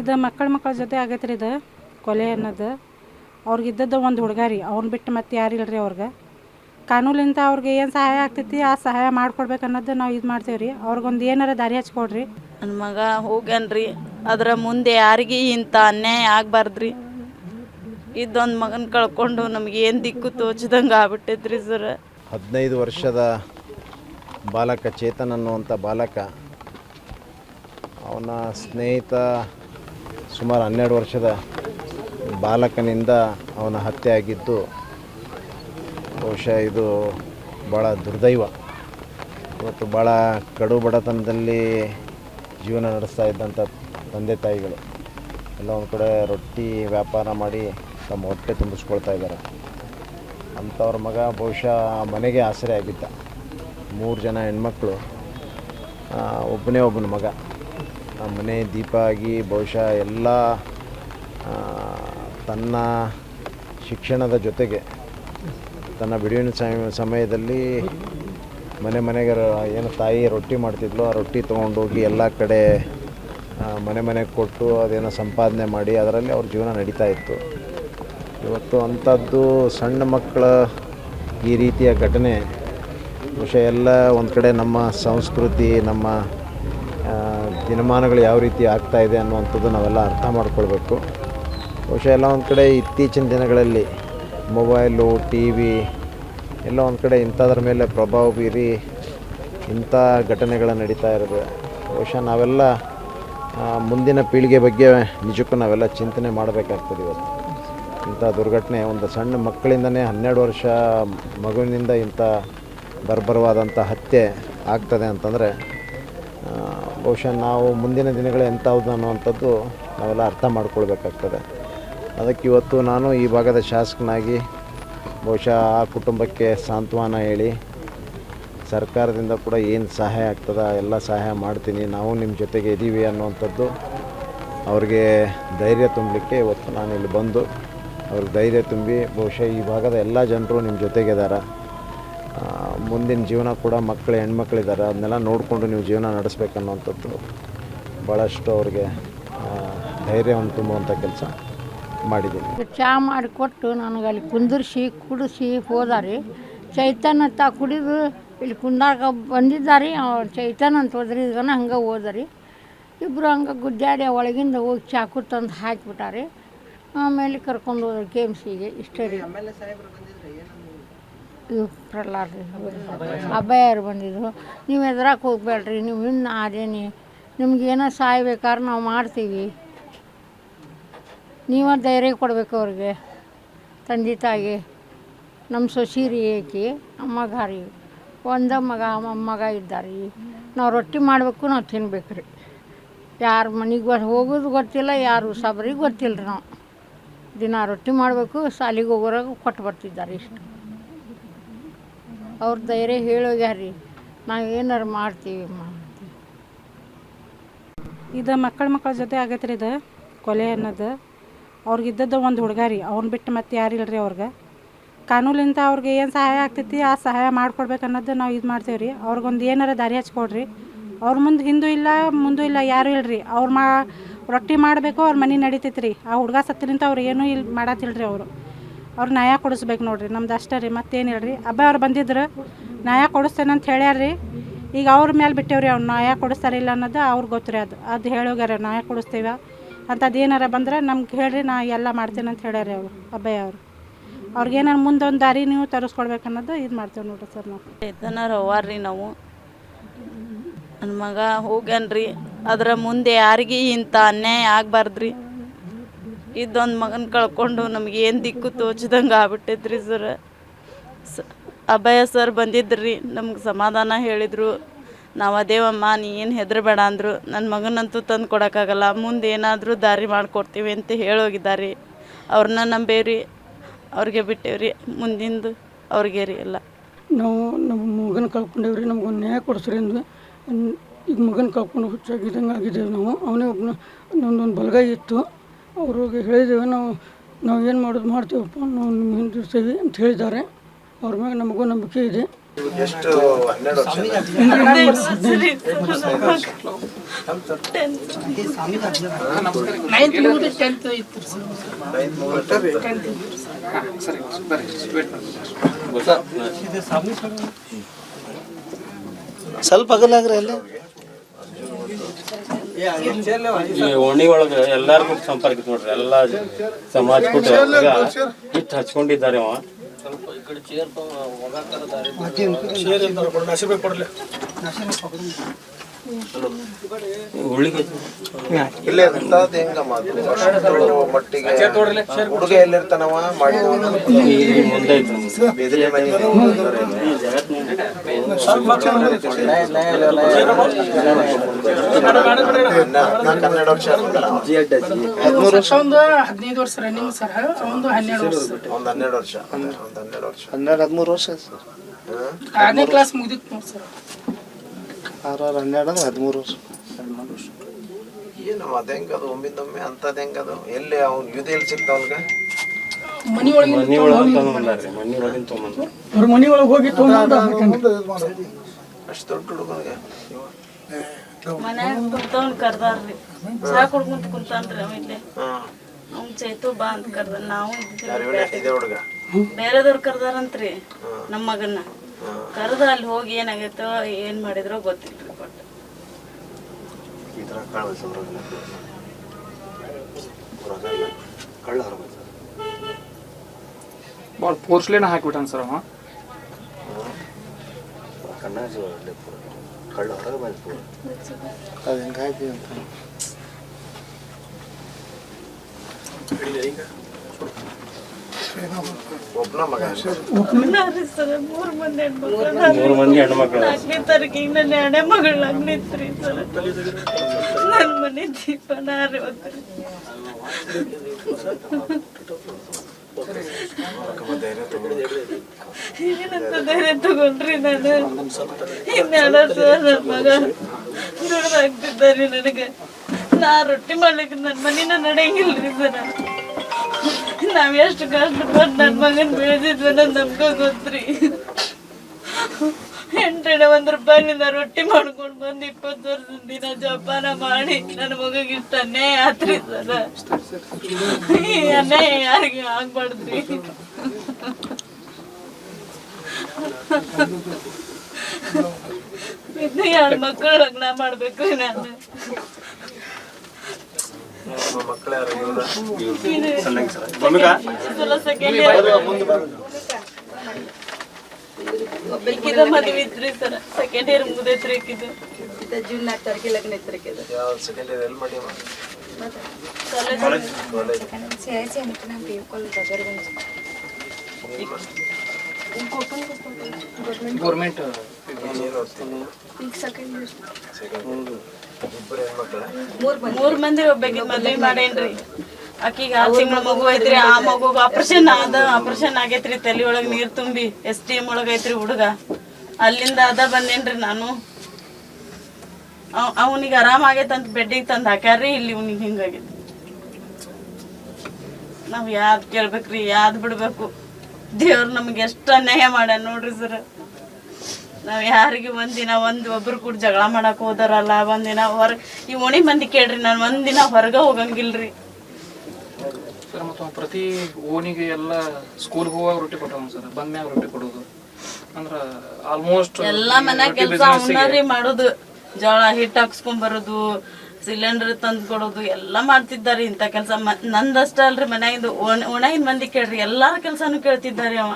ಇದು ಮಕ್ಕಳ ಮಕ್ಕಳ ಜೊತೆ ಆಗೈತೆ ರೀ ಇದು ಕೊಲೆ ಅನ್ನೋದು. ಅವ್ರಿಗೆ ಇದ್ದದ್ದು ಒಂದು ಹುಡುಗ ರೀ ಅವ್ನ ಬಿಟ್ಟು ಮತ್ತೆ ಯಾರು ಇಲ್ರಿ ಅವ್ರಿಗೆ. ಕಾನೂನಿಂದ ಅವ್ರಿಗೆ ಏನು ಸಹಾಯ ಆಗ್ತೈತಿ ಆ ಸಹಾಯ ಮಾಡ್ಕೊಡ್ಬೇಕು ಅನ್ನೋದು ನಾವು ಇದು ಮಾಡ್ತೇವೆ ರೀ. ಅವ್ರಿಗೊಂದು ಏನಾರ ದಾರಿ ಹಚ್ಕೊಡ್ರಿ. ನನ್ನ ಮಗ ಹೋಗ್ಯಾನ್ರಿ ಅದರ ಮುಂದೆ ಯಾರಿಗೆ ಇಂಥ ಅನ್ಯಾಯ ಆಗಬಾರ್ದ್ರಿ. ಇದೊಂದು ಮಗನ ಕಳ್ಕೊಂಡು ನಮ್ಗೆ ಏನು ದಿಕ್ಕು ತೋಚದಂಗೆ ಆಗ್ಬಿಟ್ಟಿದ್ರಿ ಸರ್. ಹದಿನೈದು ವರ್ಷದ ಬಾಲಕ ಚೇತನ್ ಅನ್ನುವಂಥ ಬಾಲಕ ಅವನ ಸ್ನೇಹಿತ ಸುಮಾರು ಹನ್ನೆರಡು ವರ್ಷದ ಬಾಲಕನಿಂದ ಅವನ ಹತ್ಯೆ ಆಗಿದ್ದು ಬಹುಶಃ ಇದು ಭಾಳ ದುರ್ದೈವ ಇವತ್ತು ಭಾಳ ಕಡು ಬಡತನದಲ್ಲಿ ಜೀವನ ನಡೆಸ್ತಾ ಇದ್ದಂಥ ತಂದೆ ತಾಯಿಗಳು. ಎಲ್ಲ ಒಂದು ಕಡೆ ರೊಟ್ಟಿ ವ್ಯಾಪಾರ ಮಾಡಿ ತಮ್ಮ ಹೊಟ್ಟೆ ತುಂಬಿಸ್ಕೊಳ್ತಾ ಇದ್ದಾರೆ. ಅಂಥವ್ರ ಮಗ ಬಹುಶಃ ಮನೆಗೆ ಆಸರೆ ಆಗಿದ್ದ. ಮೂರು ಜನ ಹೆಣ್ಮಕ್ಳು ಒಬ್ಬನೇ ಒಬ್ಬನ ಮಗ. ಮನೆ ದೀಪ ಆಗಿ ಬಹುಶಃ ಎಲ್ಲ ತನ್ನ ಶಿಕ್ಷಣದ ಜೊತೆಗೆ, ತನ್ನ ಬಿಡುವಿನ ಸಮಯ ಸಮಯದಲ್ಲಿ ಮನೆ ಮನೆಗೆ ಏನು ತಾಯಿ ರೊಟ್ಟಿ ಮಾಡ್ತಿದ್ಲು ಆ ರೊಟ್ಟಿ ತೊಗೊಂಡೋಗಿ ಎಲ್ಲ ಕಡೆ ಮನೆ ಮನೆಗೆ ಕೊಟ್ಟು ಅದೇನೋ ಸಂಪಾದನೆ ಮಾಡಿ ಅದರಲ್ಲಿ ಅವ್ರ ಜೀವನ ನಡೀತಾ ಇತ್ತು. ಇವತ್ತು ಅಂಥದ್ದು ಸಣ್ಣ ಮಕ್ಕಳ ಈ ರೀತಿಯ ಘಟನೆ, ಬಹುಶಃ ಎಲ್ಲ ಒಂದು ಕಡೆ ನಮ್ಮ ಸಂಸ್ಕೃತಿ, ನಮ್ಮ ದಿನಮಾನಗಳು ಯಾವ ರೀತಿ ಆಗ್ತಾ ಇದೆ ಅನ್ನುವಂಥದ್ದು ನಾವೆಲ್ಲ ಅರ್ಥ ಮಾಡ್ಕೊಳ್ಬೇಕು. ಬಹುಶಃ ಎಲ್ಲ ಒಂದು ಕಡೆ ಇತ್ತೀಚಿನ ದಿನಗಳಲ್ಲಿ ಮೊಬೈಲು, ಟಿ ವಿ ಎಲ್ಲ ಒಂದು ಕಡೆ ಇಂಥದ್ರ ಮೇಲೆ ಪ್ರಭಾವ ಬೀರಿ ಇಂಥ ಘಟನೆಗಳು ನಡೀತಾ ಇರೋದು. ಬಹುಶಃ ನಾವೆಲ್ಲ ಮುಂದಿನ ಪೀಳಿಗೆ ಬಗ್ಗೆ ನಿಜಕ್ಕೂ ನಾವೆಲ್ಲ ಚಿಂತನೆ ಮಾಡಬೇಕಾಗ್ತದೆ ಇವತ್ತು. ಇಂಥ ದುರ್ಘಟನೆ, ಒಂದು ಸಣ್ಣ ಮಕ್ಕಳಿಂದನೇ ಹನ್ನೆರಡು ವರ್ಷ ಮಗುವಿನಿಂದ ಇಂಥ ಬರ್ಬರವಾದಂಥ ಹತ್ಯೆ ಆಗ್ತದೆ ಅಂತಂದರೆ ಬಹುಶಃ ನಾವು ಮುಂದಿನ ದಿನಗಳು ಎಂಥವ್ದು ಅನ್ನುವಂಥದ್ದು ನಾವೆಲ್ಲ ಅರ್ಥ ಮಾಡ್ಕೊಳ್ಬೇಕಾಗ್ತದೆ. ಅದಕ್ಕೆ ಇವತ್ತು ನಾನು ಈ ಭಾಗದ ಶಾಸಕನಾಗಿ ಬಹುಶಃ ಆ ಕುಟುಂಬಕ್ಕೆ ಸಾಂತ್ವನ ಹೇಳಿ, ಸರ್ಕಾರದಿಂದ ಕೂಡ ಏನು ಸಹಾಯ ಆಗ್ತದ, ಎಲ್ಲ ಸಹಾಯ ಮಾಡ್ತೀನಿ, ನಾವು ನಿಮ್ಮ ಜೊತೆಗೆ ಇದ್ದೀವಿ ಅನ್ನುವಂಥದ್ದು ಅವ್ರಿಗೆ ಧೈರ್ಯ ತುಂಬಲಿಕ್ಕೆ ಇವತ್ತು ನಾನು ಇಲ್ಲಿ ಬಂದು ಅವ್ರಿಗೆ ಧೈರ್ಯ ತುಂಬಿ ಬಹುಶಃ ಈ ಭಾಗದ ಎಲ್ಲ ಜನರು ನಿಮ್ಮ ಜೊತೆಗಿದ್ದಾರೆ ಮುಂದಿನ ಜೀವನ ಕೂಡ ಮಕ್ಕಳು, ಹೆಣ್ಮಕ್ಳಿದ್ದಾರೆ. ಅದನ್ನೆಲ್ಲ ನೋಡಿಕೊಂಡು ನೀವು ಜೀವನ ನಡೆಸ್ಬೇಕನ್ನುವಂಥದ್ದು ಭಾಳಷ್ಟು ಅವ್ರಿಗೆ ಧೈರ್ಯವನ್ನು ತುಂಬುವಂಥ ಕೆಲಸ ಮಾಡಿದ್ದೀನಿ. ಮಾಡಿ ಮಾಡಿಕೊಟ್ಟು ನನಗೆ ಅಲ್ಲಿ ಕುಂದಿರ್ಸಿ, ಕುಡಿಸಿ ಹೋದಾರಿ. ಚೈತನ್ಯ ತ ಕುಡಿದು ಇಲ್ಲಿ ಕುಂದಾಗ ಬಂದಿದ್ದಾರೆ. ಚೈತನ್ಯ ಅಂತ ಹೋದ್ರಿ ಇದನ್ನ ಹಂಗೆ ಹೋದರಿ. ಇಬ್ಬರು ಹಂಗೆ ಗುದ್ದಾಡಿ ಒಳಗಿಂದ ಹೋಗಿ ಚಾಕು ತಂದು ಹಾಕಿಬಿಟ್ಟಾರೆ. ಆಮೇಲೆ ಕರ್ಕೊಂಡು ಹೋದ್ರು ಕೆ ಎಂ ಸಿಗೆ. ಇಷ್ಟೇ ರೀ. ಇವ್ ಪ್ರಹ್ಲಾದ್ ರೀ ಅಬ್ಬಯ್ಯರು ಬಂದಿದ್ರು. ನೀವು ಎದ್ರಾಕ್ ಹೋಗ್ಬೇಡ್ರಿ, ನೀವು ಇನ್ನು ಅದೇನಿ ನಿಮ್ಗೆ ಏನೋ ಸಾಯ್ಬೇಕಾದ್ರೆ ನಾವು ಮಾಡ್ತೀವಿ. ನೀವ ಧೈರ್ಯ ಕೊಡಬೇಕು ಅವ್ರಿಗೆ. ತಂದೆ ತಾಯಿ ನಮ್ಮ ಸೊಸೀರಿ ಏಕಿ ಅಮ್ಮಗಾರಿ ಒಂದ ಮಗ ಮಗ ಇದ್ದಾರೆ. ನಾವು ರೊಟ್ಟಿ ಮಾಡಬೇಕು, ನಾವು ತಿನ್ಬೇಕು ರೀ ಯಾರು ಮನೆಗೆ ಹೋಗೋದು ಗೊತ್ತಿಲ್ಲ, ಯಾರು ಸಬ್ರಿಗೆ ಗೊತ್ತಿಲ್ಲ ರೀ ನಾವು. ದಿನ ರೊಟ್ಟಿ ಮಾಡಬೇಕು, ಸಾಲಿಗೆ ಹೋಗೋರಾಗ ಕೊಟ್ಟು ಬರ್ತಿದ್ದಾರೆ ಇಷ್ಟು. ಅವ್ರ ಧೈರ್ಯ ಹೇಳೋಗ್ಯಾರಿ ನಾವು ಏನಾರು ಮಾಡ್ತೀವಿ ಇದು ಮಕ್ಕಳ ಮಕ್ಕಳ ಜೊತೆ ಆಗೈತೆ ರೀ ಇದು ಕೊಲೆ ಅನ್ನೋದು. ಅವ್ರಿಗೆ ಇದ್ದದ್ದು ಒಂದು ಹುಡುಗ ರೀ ಅವ್ನ ಬಿಟ್ಟು ಮತ್ತೆ ಯಾರು ರೀ ಅವ್ರಿಗೆ. ಕಾನೂನಿಂದ ಅವ್ರಿಗೆ ಏನು ಸಹಾಯ ಆಗ್ತೈತಿ, ಆ ಸಹಾಯ ಮಾಡ್ಕೊಡ್ಬೇಕು ಅನ್ನೋದು ನಾವು ಇದು ಮಾಡ್ತೇವೆ ರೀ. ಅವ್ರಿಗೊಂದು ಏನಾರ ದಾರಿ ಹಚ್ಕೊಡ್ರಿ. ಅವ್ರ ಮುಂದೆ ಹಿಂದೂ ಇಲ್ಲ, ಮುಂದೂ ಇಲ್ಲ, ಯಾರೂ ಇಲ್ರಿ. ಅವ್ರು ಮಾ, ರೊಟ್ಟಿ ಮಾಡಬೇಕು, ಅವ್ರ ಮನೆ ನಡೀತೈತೆ ರೀ ಆ ಹುಡುಗ ಸತ್ತಿನಿಂದ ಅವ್ರು ಏನೂ ಇಲ್ಲಿ ಮಾಡತ್ತಿಲ್ರಿ ಅವರು. ಅವ್ರು ನ್ಯಾಯ ಕೊಡಿಸ್ಬೇಕು ನೋಡ್ರಿ, ನಮ್ದು ಅಷ್ಟೇ ರೀ, ಮತ್ತೇನು ಹೇಳ್ರಿ ಹಬ್ಬ ಅವ್ರು ಬಂದಿದ್ರು, ನ್ಯಾಯ ಕೊಡಿಸ್ತೇನೆ ಅಂತ ಹೇಳ್ಯಾರ್ರಿ ಈಗ ಅವ್ರ ಮೇಲೆ ಬಿಟ್ಟೇವ್ರಿ ಅವ್ನು ನ್ಯಾಯ ಕೊಡಿಸ್ತಾರ ಇಲ್ಲ ಅನ್ನೋದು ಅವ್ರಿಗೆ ಗೊತ್ತು ರೀ ಅದು. ಅದು ಹೇಳೋಗ್ಯಾರ, ನ್ಯಾಯ ಕೊಡಿಸ್ತೀವ? ಅಂಥದ್ದು ಏನಾರ ಬಂದ್ರೆ ನಮ್ಗೆ ಹೇಳ್ರಿ, ನಾ ಎಲ್ಲ ಮಾಡ್ತೇನೆ ಅಂತ ಹೇಳ್ಯಾರ ಅವರು, ಅಬ್ಬಯ್ಯ ಅವರು. ಅವ್ರಿಗೆ ಏನಾರು ಮುಂದೊಂದು ದಾರಿ ನೀವು ತರಿಸ್ಕೊಡ್ಬೇಕು ಅನ್ನೋದು ಇದು ಮಾಡ್ತೇವೆ ನೋಡ್ರಿ ಸರ್ ನಾವು. ಇದನ್ನ ರೀ ನಾವು. ನನ್ನ ಮಗ ಹೋಗ್ಯಾನ್ರಿ, ಅದರ ಮುಂದೆ ಯಾರಿಗೆ ಇಂಥ ಅನ್ಯಾಯ ಆಗಬಾರ್ದ್ರಿ. ಇದೊಂದು ಮಗನ ಕಳ್ಕೊಂಡು ನಮ್ಗೆ ಏನು ದಿಕ್ಕು ತೋಚದಂಗೆ ಆಗ್ಬಿಟ್ಟೈತ್ರಿ ಸರ್. ಸ, ಅಭಯ ಸರ್ ಬಂದಿದ್ರಿ, ನಮ್ಗೆ ಸಮಾಧಾನ ಹೇಳಿದರು. ನಾವು ಅದೇವಮ್ಮ ನೀ ಏನು ಹೆದರಬೇಡ ಅಂದರು. ನನ್ನ ಮಗನಂತೂ ತಂದು ಕೊಡೋಕ್ಕಾಗಲ್ಲ, ಮುಂದೆ ಏನಾದರೂ ದಾರಿ ಮಾಡಿಕೊಡ್ತೀವಿ ಅಂತ ಹೇಳೋಗಿದ್ದಾರೆ. ಅವ್ರನ್ನ ನಂಬೇವ್ರಿ ಅವ್ರಿಗೆ ಬಿಟ್ಟೇವ್ರಿ, ಮುಂದಿಂದು ಅವ್ರಿಗೆ ರೀ ಎಲ್ಲ. ನಾವು ನಮ್ಮ ಮಗನ ಕಳ್ಕೊಂಡೇವ್ರಿ ನಮ್ಗೊಂದು ನ್ಯಾಯ ಕೊಡಿಸ್ರಿ ಅಂದ್ವಿ. ಈಗ ಮಗನ ಕಳ್ಕೊಂಡು ಹುಚ್ಚಾಗಿದ್ದಂಗೆ ಆಗಿದ್ದೇವೆ ನಾವು. ಅವನೇ ಒಬ್ಬನ ನಮ್ಮದೊಂದು ಬಲಗೈ ಇತ್ತು. ಅವ್ರಿಗೆ ಹೇಳಿದ್ದೇವೆ ನಾವು ನಾವು ಏನು ಮಾಡೋದು ಮಾಡ್ತೀವಪ್ಪ ನಾವು ನಿಮ್ಮ ಹಿಂದಿರ್ತೀವಿ ಅಂತ ಹೇಳಿದ್ದಾರೆ. ಅವ್ರ ಮ್ಯಾಗ ನಮಗೂ ನಂಬಿಕೆ ಇದೆ. ಎಷ್ಟು ಹನ್ನೆರಡು ಸ್ವಲ್ಪ ಅಗಲಾಗ್ರಿ ಅಲ್ಲಿ? ಈ ಓಣಿ ಒಳಗೆ ಎಲ್ಲಾರ್ಗು ಸಂಪರ್ಕ ಇತ್ತು ನೋಡ್ರಿ ಎಲ್ಲಾ ಸಮಾಜ ಕೂಟ ಇಟ್ಟು ಹಚ್ಕೊಂಡಿದ್ದಾರೆ ಅವ. ಹುಡುಗ ಎಲ್ಲಿರ್ತಾನವ? ಮಾಡಿ ಮುಂದೆ ಐತೆ ಬೆದರಿ ಮನೆ ಹನ್ನೆರಡು ವರ್ಷ ಹದಿಮೂರು ವರ್ಷ ಒಂದು ಹದಿನೈದು ವರ್ಷ ರನ್ನಿಂಗ್ ಸರ್ ಒಂದು ಹನ್ನೆರಡು ವರ್ಷ. ಒಂದ್ ಹನ್ನೆರಡು ವರ್ಷ. ಒಂದು ಹನ್ನೆರಡು ವರ್ಷ. ಹನ್ನೆರಡು ಹದಿಮೂರು ವರ್ಷ ಸರ್ ಆರನೇ ಕ್ಲಾಸ್ ಮುಗಿದಿತ್ತು ನೋಡಿ ಸರ್ ಆರು ಆರು ಹನ್ನೆರಡು ಅಂದ್ರೆ ಹದಿಮೂರು ವರ್ಷ. ಏನು ಅದು ಹೆಂಗದು? ಒಮ್ಮಿಂದೊಮ್ಮೆ ಅಂತದ್ ಹೆಂಗದು? ಎಲ್ಲಿ ಅವ್ನು ಯುದ್ಧ ಎಲ್ಲಿ ಸಿಕ್ತ ಅವ್ನ್ಗ? ಮನಿ ಒಳಗೆ ಮನಿ ಒಳಗೆ ತಗೊಂಡ್ಬಂದಾರ್ರಿ ಮನಿ ಒಳಗಿನ ತೊಗೊಂಬಂದ. ಅವ್ರ ಮನೆ ಒಳಗೆ ಹೋಗಿ ತೊಗೊಂಡು ಹಾಕಂಡ್ರಿ ಅಷ್ಟು ದೊಡ್ಡ ಹುಡುಗನಿಗೆ. ಮನ್ಯಾಗ ಕುಂತವ್ನ ಕರ್ದಾರ್ರಿ ಚಾ ಕುಡ್ಕೊಂತ ಕುಂತಾನ್ರಿ ಅವ ಇಲ್ಲೇ. ಅವ್ನ್ ಚೈತು ಬಾ ಅಂತ ಕರ್ದ ನಾವು ಬೇರೆದವ್ರು ಕರ್ದಾರಂತ್ರಿ ನಮ್ಮ ಮಗನ್ನ. ಕರ್ದ ಅಲ್ಲಿ ಹೋಗಿ ಏನಾಗೈತೋ ಏನ್ ಮಾಡಿದ್ರೋ ಗೊತ್ತಿಲ್ರಿ ಬಟ್ ಈ ಕಳ್ಳ ಭಾಳ ಪೋರ್ಸ್ಲೇನ ಹಾಕಿಬಿಟ್ಟಾನ ಸರ್ ಅವ. ಕಣ್ಣಾಜಿ ಕಳ್ಳ ಹೊರಗೆ ಬಂತು ಅದು ಹಿಂಗಾಗಿ ಅಂತ. ಮೂರ್ ಮಂದಿ ಹೆಣ್ಮಕ್ಳು ಮೂರು ಮಂದಿ ಹೆಣ್ಮಕ್ಳು. ನಾಲ್ಕನೇ ತಾರೀಕಿಗೆ ನನ್ನ ಎರಡನೇ ಮಗಳು ಆಗ್ನಿತ್ರಿ ಸರ್. ನನ್ನ ಮನೆ ದೀಪ ನಾರಿ ಹೋದ್ರಿ ಏನಂತ ಧೈರ್ಯ ತಗೊಂಡ್ರಿ ನಾನು ಇನ್ನೆರಡು ಸರ್ ನನ್ನ ಮಗ ದುಡ್ದಾಗ್ತಿದ್ದಾರಿ ನನಗೆ ನಾ ರೊಟ್ಟಿ ಮಾಡ್ಲಿಕ್ಕೆ ನನ್ನ ಮನಿನ ನಡೆಯಂಗಿಲ್ರಿ ಸರ್ ನಾವ್ ಎಷ್ಟು ಕಷ್ಟಪಟ್ಟು ನನ್ನ ಮಗನ್ ಬೆಳೆದಿದ್ವಿ ನಮ್ಗ ಗೊತ್ತ್ರಿ ಎಂಟೆಡೆ ಒಂದು ರೂಪಾಯಿನಿಂದ ರೊಟ್ಟಿ ಮಾಡ್ಕೊಂಡು ಬಂದ್ ಇಪ್ಪತ್ತು ವರ್ಷದ ದಿನ ಜಪಾನ ಮಾಡಿ ನನ್ನ ಮಗಗೆ ಇಷ್ಟ ಅನ್ಯಾಯ ಆತ್ರಿ ಸರ. ಈ ಅನ್ಯಾಯ ಯಾರಿಗೆ ಆಗ್ಬಾರ್ದ್ರಿ? ಇನ್ನು ಎರಡು ಮಕ್ಕಳು ಲಗ್ನ ಮಾಡ್ಬೇಕು ನಾನು ಮಕ್ಕಳ ಯಾರು ಒಬ್ಬಕಿದ ಮದ್ವೆ ಸರ್ ಸೆಕೆಂಡ್ ಇಯರ್ ಮುಗ್ದೈತ್ರಿ ಆಕಿದು ಜೂನ್ ನಾಲ್ಕು ತಾರೀಕಿಗೆ ಲಗ್ನ ಐತ್ರಿ ಆಕಿದು ಯಾವ ಸೆಕೆಂಡ್ ಇಯರ್ ಎಲ್ಲಿ ಮಾಡಿ ಗೌರ್ಮೆಂಟ್ ಇಬ್ಬರು ಹೆಣ್ಮಕ್ಳ ಮೂರ್ ಮಂದಿ. ಒಬ್ಬಾಕಿನ ಮದ್ವೆ ಮಾಡೇನ್ರಿ. ಆಕಿಗೆ ಆರು ತಿಂಗಳ ಮಗು ಐತ್ರಿ ಆ ಮಗು ಆಪರೇಷನ್ ಆದ ಆಪರೇಷನ್ ಆಗೈತ್ರಿ ತಲೆ ಒಳಗ್ ನೀರ್ ತುಂಬಿ ಎಸ್ ಟಿ ಎಂ ಒಳಗ ಐತ್ರಿ ಹುಡುಗ. ಅಲ್ಲಿಂದ ಅದ ಬಂದೇನ್ರಿ ನಾನು. ಅವನಿಗೆ ಆರಾಮ ಆಗೈತಂತ ಬೆಡ್ಡಿಗೆ ತಂದು ಹಾಕ್ಯಾರ್ರಿ ಇಲ್ಲಿ ಇವ್ನಿಗೆ ಹಿಂಗಾಗೈತಿ ನಾವ್ ಯಾದ್ ಕೇಳ್ಬೇಕ್ರಿ ಯಾದ್ ಬಿಡ್ಬೇಕು. ದೇವ್ರು ನಮ್ಗೆ ಎಷ್ಟು ಅನ್ಯಾಯ ಮಾಡ್ಯಾನ ನೋಡ್ರಿ ಸರ್ ನಾವ್ ಯಾರಿಗೆ ಒಂದಿನ ಒಂದು ಒಬ್ರು ಕೂಡ ಜಗಳ ಮಾಡಕ್ ಹೋದಾರಲ್ಲ ಒಂದಿನ ಹೊರ ಈ ಓಣಿ ಮಂದಿ ಕೇಳ್ರಿ ನಾನು ಒಂದಿನ ಹೊರಗ ಹೋಗಂಗಿಲ್ರಿ. ಪ್ರತಿ ಓಣಿಗೆ ಎಲ್ಲ ಸ್ಕೂಲ್ ಹೋಗುವಾಗ ರೊಟ್ಟಿ ಕೊಟ್ಟವ ಸರ್. ಬಂದ್ಮ್ಯಾಗ ರೊಟ್ಟಿ ಕೊಡೋದು. ಅಂದ್ರ ಆಲ್ಮೋಸ್ಟ್ ಎಲ್ಲಾ ಮನ್ಯಾಗ ಕೆಲಸ ಅವನರಿ ಮಾಡೋದು. ಜೋಳ ಹಿಟ್ಟು ಹಾಕ್ಸ್ಕೊಂಡ್ ಬರೋದು ಸಿಲಿಂಡರ್ ತಂದು ಕೊಡೋದು ಎಲ್ಲಾ ಮಾಡ್ತಿದ್ದಾರೆ ಇಂಥ ಕೆಲಸ. ನಂದಷ್ಟ ಅಲ್ರಿ ಮನ್ಯಾಗಿಂದು. ಓಣ ಮಂದಿ ಕೇಳ್ರಿ ಎಲ್ಲಾರ ಕೆಲಸಾನೂ ಕೇಳ್ತಿದ್ದಾರೆ ಅವ.